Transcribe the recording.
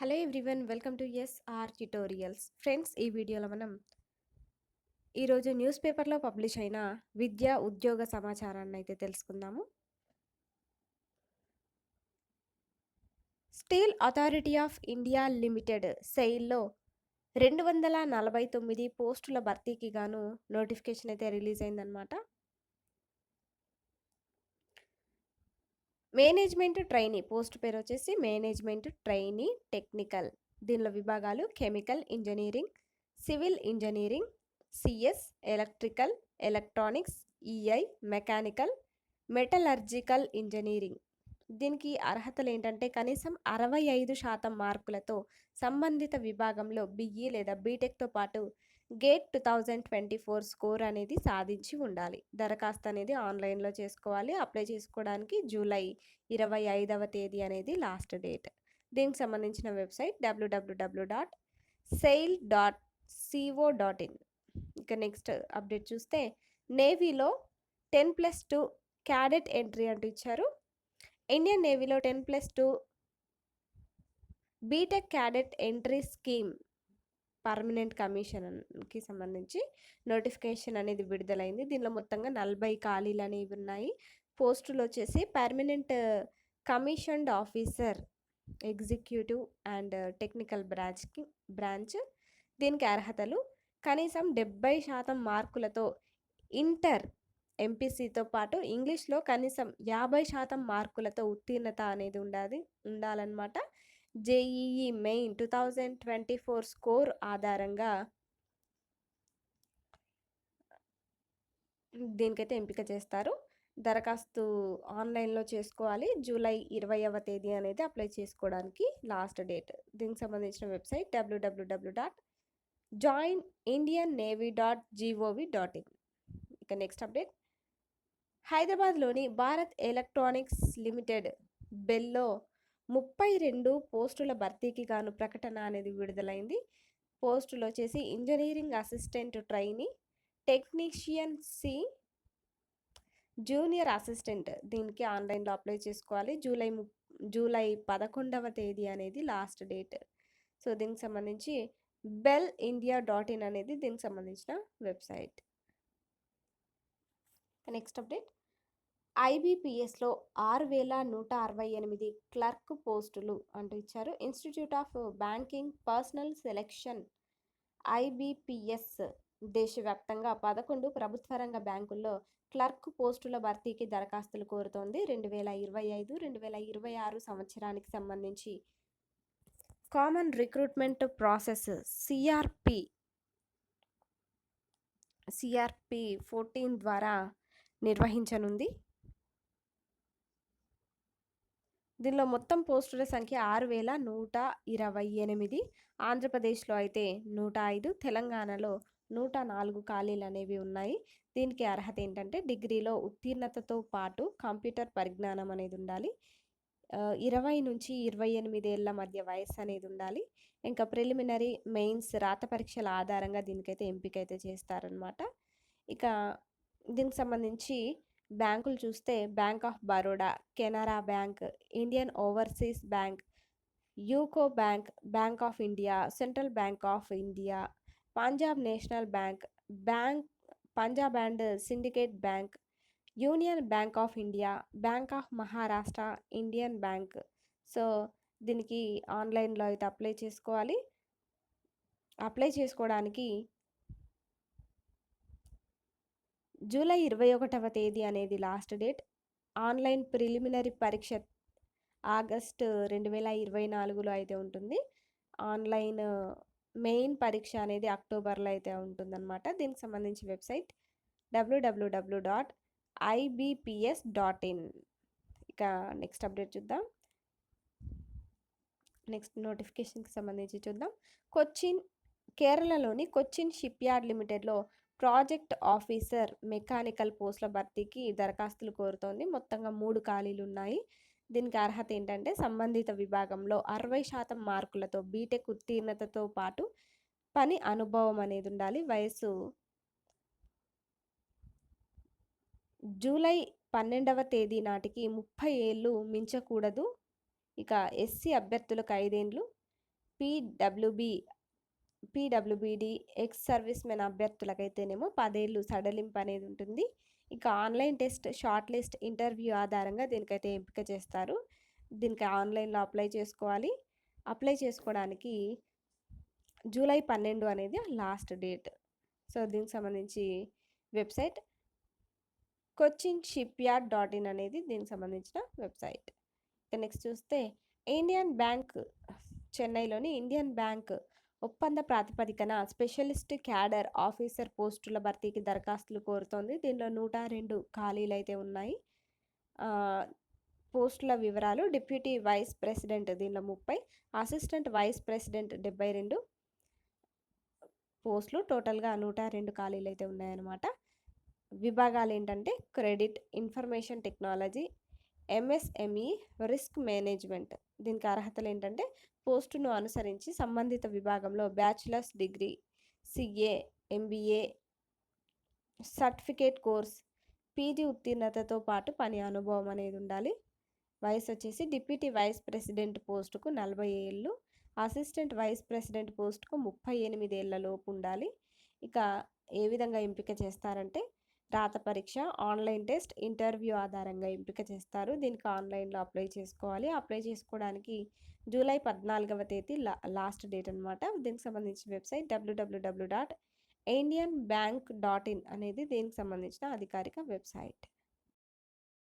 Hello everyone welcome to SR tutorials. Friends ఈ వీడియోలో మనం ఈరోజు న్యూస్ పేపర్లో పబ్లిష్ అయిన విద్యా ఉద్యోగ సమాచారాన్ని అయితే తెలుసుకుందాము. Steel Authority of India Limited సెయిల్లో రెండు వందల నలభై తొమ్మిది పోస్టుల భర్తీకి గాను నోటిఫికేషన్ అయితే రిలీజ్ అయిందనమాట మేనేజ్మెంట్ ట్రైనీ పోస్ట్ పేరు వచ్చేసి మేనేజ్మెంట్ ట్రైనీ టెక్నికల్. దీనిలో విభాగాలు chemical engineering civil engineering CS electrical electronics EI mechanical metallurgical engineering. దీనికి అర్హతలు ఏంటంటే కనీసం అరవై ఐదు శాతం మార్కులతో సంబంధిత విభాగంలో బిఈ లేదా బీటెక్తో పాటు GATE two thousand twenty four score అనేది సాధించి ఉండాలి. దరఖాస్తు అనేది ఆన్లైన్లో చేసుకోవాలి. అప్లై చేసుకోవడానికి జూలై ఇరవై ఐదవ తేదీ అనేది లాస్ట్ డేట్. దీనికి సంబంధించిన website WWW dot SAIL dot co dot in. ఇక నెక్స్ట్ అప్డేట్ చూస్తే నేవీలో ten plus two cadet entry అంటూ ఇచ్చారు. Indian నేవీలో ten plus two BTech cadet entry scheme permanent కమిషన్కి సంబంధించి నోటిఫికేషన్ అనేది విడుదలైంది. దీనిలో మొత్తంగా నలభై ఖాళీలు అనేవి ఉన్నాయి. పోస్టులు వచ్చేసి permanent commissioned officer executive and technical బ్రాంచ్కి బ్రాంచ్ దీనికి అర్హతలు. కనీసం డెబ్బై శాతం మార్కులతో ఇంటర్ ఎంపీసీతో పాటు ఇంగ్లీష్లో కనీసం యాభై శాతం మార్కులతో ఉత్తీర్ణత అనేది ఉండాలి ఉండాలన్నమాట. JEE main two thousand twenty four score ఆధారంగా దీనికైతే ఎంపిక చేస్తారు. దరఖాస్తు ఆన్లైన్లో చేసుకోవాలి. జూలై ఇరవైవ తేదీ అనేది అప్లై చేసుకోవడానికి లాస్ట్ డేట్. దీనికి సంబంధించిన website WWW dot join Indian navy dot gov dot in. ఇక నెక్స్ట్ అప్డేట్. హైదరాబాద్లోని భారత్ ఎలక్ట్రానిక్స్ లిమిటెడ్ బెల్లో ముప్పై రెండు పోస్టుల భర్తీకి గాను ప్రకటన అనేది విడుదలైంది. పోస్టులు వచ్చేసి engineering assistant trainee technician C junior assistant దీనికి ఆన్లైన్లో అప్లై చేసుకోవాలి. జూలై ము జూలై పదకొండవ తేదీ అనేది లాస్ట్ డేట్. సో దీనికి సంబంధించి బెల్ ఇండియా డాట్ ఇన్ అనేది దీనికి సంబంధించిన వెబ్సైట్. Next update. ఐబీపీఎస్లో ఆరు వేల నూట అరవై ఎనిమిది క్లర్క్ పోస్టులు అంటూ ఇచ్చారు. Institute of Banking Personnel Selection IBPS దేశవ్యాప్తంగా పదకొండు ప్రభుత్వ రంగ బ్యాంకుల్లో క్లర్క్ పోస్టుల భర్తీకి దరఖాస్తులు కోరుతోంది. రెండు వేల ఇరవై ఐదు రెండు వేల ఇరవై ఆరు సంవత్సరానికి సంబంధించి common recruitment process CRP CRP fourteen ద్వారా నిర్వహించనుంది. దీనిలో మొత్తం పోస్టుల సంఖ్య ఆరు వేల నూట ఇరవై ఎనిమిది. ఆంధ్రప్రదేశ్లో అయితే నూట ఐదు తెలంగాణలో నూట నాలుగు ఖాళీలు అనేవి ఉన్నాయి. దీనికి అర్హత ఏంటంటే డిగ్రీలో ఉత్తీర్ణతతో పాటు కంప్యూటర్ పరిజ్ఞానం అనేది ఉండాలి. ఇరవై నుంచి ఇరవై ఎనిమిదేళ్ళ మధ్య వయస్సు అనేది ఉండాలి. ఇంకా ప్రిలిమినరీ మెయిన్స్ రాత పరీక్షల ఆధారంగా దీనికైతే ఎంపిక అయితే చేస్తారనమాట ఇక దీనికి సంబంధించి బ్యాంకులు చూస్తే Bank of Baroda Canara Bank Indian Overseas Bank UCO Bank Bank of India Central Bank of India Punjab National Bank Bank Punjab and Syndicate Bank Union Bank of India Bank of Maharashtra Indian Bank. So దీనికి ఆన్లైన్లో అయితే apply చేసుకోవాలి. Apply చేసుకోవడానికి July ఇరవై ఒకటవ తేదీ అనేది last date. Online preliminary పరీక్ష ఆగస్ట్ రెండు వేల ఇరవై నాలుగులో అయితే ఉంటుంది. ఆన్లైన్ మెయిన్ పరీక్ష అనేది అక్టోబర్లో అయితే ఉంటుందన్నమాట. దీనికి సంబంధించి website WWW dot IBPS dot in. ఇక నెక్స్ట్ అప్డేట్ చూద్దాం. నెక్స్ట్ నోటిఫికేషన్కి సంబంధించి చూద్దాం. కొచ్చిన్ కేరళలోని కొచ్చిన్ షిప్ యార్డ్ లిమిటెడ్లో ప్రాజెక్ట్ ఆఫీసర్ మెకానికల్ పోస్టుల భర్తీకి దరఖాస్తులు కోరుతోంది. మొత్తంగా మూడు ఖాళీలు ఉన్నాయి దీనికి అర్హత ఏంటంటే సంబంధిత విభాగంలో అరవై శాతం మార్కులతో బీటెక్ ఉత్తీర్ణతతో పాటు పని అనుభవం అనేది ఉండాలి. వయసు జూలై పన్నెండవ తేదీ నాటికి ముప్పై ఏళ్ళు మించకూడదు. ఇక ఎస్సీ అభ్యర్థులకు ఐదేండ్లు PWB PWBD ex servicemen అభ్యర్థులకైతేనేమో పదేళ్ళు సడలింపు అనేది ఉంటుంది. ఇక online test shortlist interview ఆధారంగా దీనికైతే ఎంపిక చేస్తారు. దీనికి ఆన్లైన్లో అప్లై చేసుకోవాలి. అప్లై చేసుకోవడానికి జూలై పన్నెండు అనేది లాస్ట్ డేట్. సో దీనికి సంబంధించి website Cochin shipyard dot in అనేది దీనికి సంబంధించిన వెబ్సైట్. ఇక నెక్స్ట్ చూస్తే ఇండియన్ బ్యాంక్ చెన్నైలోని ఇండియన్ బ్యాంక్ ఒప్పంద ప్రాతిపదికన స్పెషలిస్ట్ క్యాడర్ ఆఫీసర్ పోస్టుల భర్తీకి దరఖాస్తులు కోరుతోంది. దీనిలో నూట రెండు ఖాళీలు అయితే ఉన్నాయి పోస్టుల వివరాలు డిప్యూటీ వైస్ ప్రెసిడెంట్ దీనిలో ముప్పై అసిస్టెంట్ వైస్ ప్రెసిడెంట్ డెబ్బై రెండు పోస్టులు టోటల్గా నూట రెండు ఖాళీలు అయితే ఉన్నాయన్నమాట. విభాగాలు ఏంటంటే credit information technology MSME risk management. దీనికి అర్హతలు ఏంటంటే పోస్టును అనుసరించి సంబంధిత విభాగంలో bachelors degree CA MBA certificate course PG ఉత్తీర్ణతతో పాటు పని అనుభవం అనేది ఉండాలి. వయసు వచ్చేసి డిప్యూటీ వైస్ ప్రెసిడెంట్ పోస్టుకు నలభై ఏళ్ళు అసిస్టెంట్ వైస్ ప్రెసిడెంట్ పోస్టుకు ముప్పై ఎనిమిది ఏళ్ళ లోపు ఉండాలి. ఇక ఏ విధంగా ఎంపిక చేస్తారంటే రాత పరీక్ష ఆన్లైన్ టెస్ట్ ఇంటర్వ్యూ ఆధారంగా ఎంపిక చేస్తారు. దీనికి ఆన్లైన్లో అప్లై చేసుకోవాలి. అప్లై చేసుకోవడానికి జూలై పద్నాలుగవ తేదీ లా లాస్ట్ డేట్ అనమాట దీనికి సంబంధించిన website WWW dot Indian bank dot in అనేది దీనికి సంబంధించిన అధికారిక వెబ్సైట్.